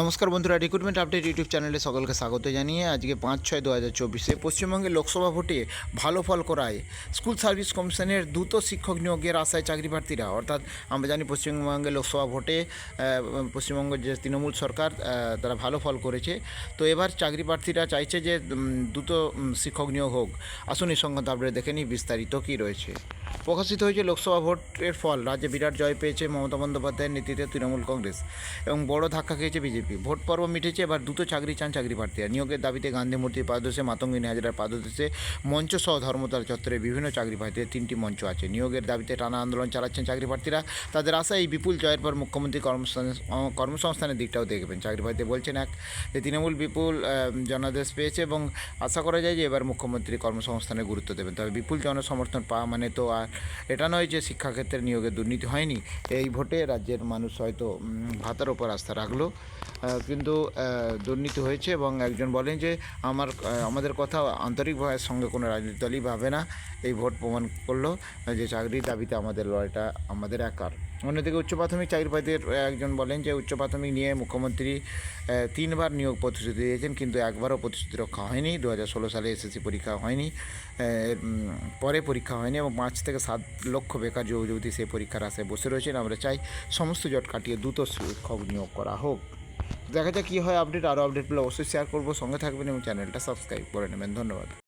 নমস্কার বন্ধুরা recruitment update YouTube চ্যানেলে সকলকে স্বাগত জানিয়ে আজকে পাঁচ ছয় দু হাজার চব্বিশে পশ্চিমবঙ্গের লোকসভা ভোটে ভালো ফল করায় স্কুল সার্ভিস কমিশনের দ্রুত শিক্ষক নিয়োগের আশায় চাকরি প্রার্থীরা। অর্থাৎ আমরা জানি পশ্চিমবঙ্গের লোকসভা ভোটে পশ্চিমবঙ্গের যে তৃণমূল সরকার তারা ভালো ফল করেছে। তো এবার চাকরি প্রার্থীরা চাইছে যে দ্রুত শিক্ষক নিয়োগ হোক। আসুন এই সংক্রান্ত আপডেট দেখে নিই বিস্তারিত কী রয়েছে। প্রকাশিত হয়েছে লোকসভা ভোটের ফল। রাজ্যে বিরাট জয় পেয়েছে মমতা বন্দ্যোপাধ্যায়ের নেতৃত্বে তৃণমূল কংগ্রেস এবং বড় ধাক্কা খেয়েছে বিজেপি। ভোট পর্ব মিটেছে, এবার দ্রুত চাকরি চান চাকরি প্রার্থীরা। নিয়োগের দাবিতে গান্ধী মূর্তির পাদদেশে মাতঙ্গিনী হাজারার পাদদেশে মঞ্চ সহ ধর্মতলা চত্বরে বিভিন্ন চাকরি প্রার্থীদের তিনটি মঞ্চ আছে। নিয়োগের দাবিতে টানা আন্দোলন চালাচ্ছেন চাকরি প্রার্থীরা। তাদের আশা এই বিপুল জয়ের পর মুখ্যমন্ত্রী কর্মসংস্থান কর্মসংস্থানের দিকটাও দেখবেন। চাকরি প্রার্থী বলছেন, এক, যে তৃণমূল বিপুল জনাদেশ পেয়েছে এবং আশা করা যায় যে এবার মুখ্যমন্ত্রী কর্মসংস্থানে গুরুত্ব দেবেন। তবে বিপুল জনসমর্থন পাওয়া মানে তো আর এটা নয় যে শিক্ষাক্ষেত্রে নিয়োগে দুর্নীতি হয়নি। এই ভোটে রাজ্যের মানুষ হয়তো ভাতার ওপর আস্থা রাখল। কিন্তু দুর্নীতি হয়েছে এবং একজন বলেন যে, আমার আমাদের কথা আন্তরিকভাবে সঙ্গে কোনো রাজনৈতিক দলই ভাবে না। এই ভোট প্রমাণ করল যে, চাকরির দাবিতে আমাদের লড়াইটা আমাদের একার। অন্যদিকে উচ্চ প্রাথমিক চাকরি প্রার্থীর একজন বলেন যে, উচ্চ প্রাথমিক নিয়ে মুখ্যমন্ত্রী তিনবার নিয়োগ প্রতিশ্রুতি দিয়েছেন, কিন্তু একবারও প্রতিশ্রুতি রক্ষা হয়নি। দু হাজার ষোলো সালে এসএসসি পরীক্ষা হয়নি। পরে পরীক্ষা হয়নি এবং পাঁচ থেকে সাত লক্ষ বেকার যুবক যুবতী সেই পরীক্ষার আশায় বসে রয়েছেন। আমরা চাই সমস্ত জট কাটিয়ে দ্রুত শিক্ষক নিয়োগ করা হোক। দেখা যাক কী হয় আপডেট, আরও আপডেটগুলো অবশ্যই শেয়ার করব। সঙ্গে থাকবেন এবং চ্যানেলটা সাবস্ক্রাইব করে নেবেন। ধন্যবাদ।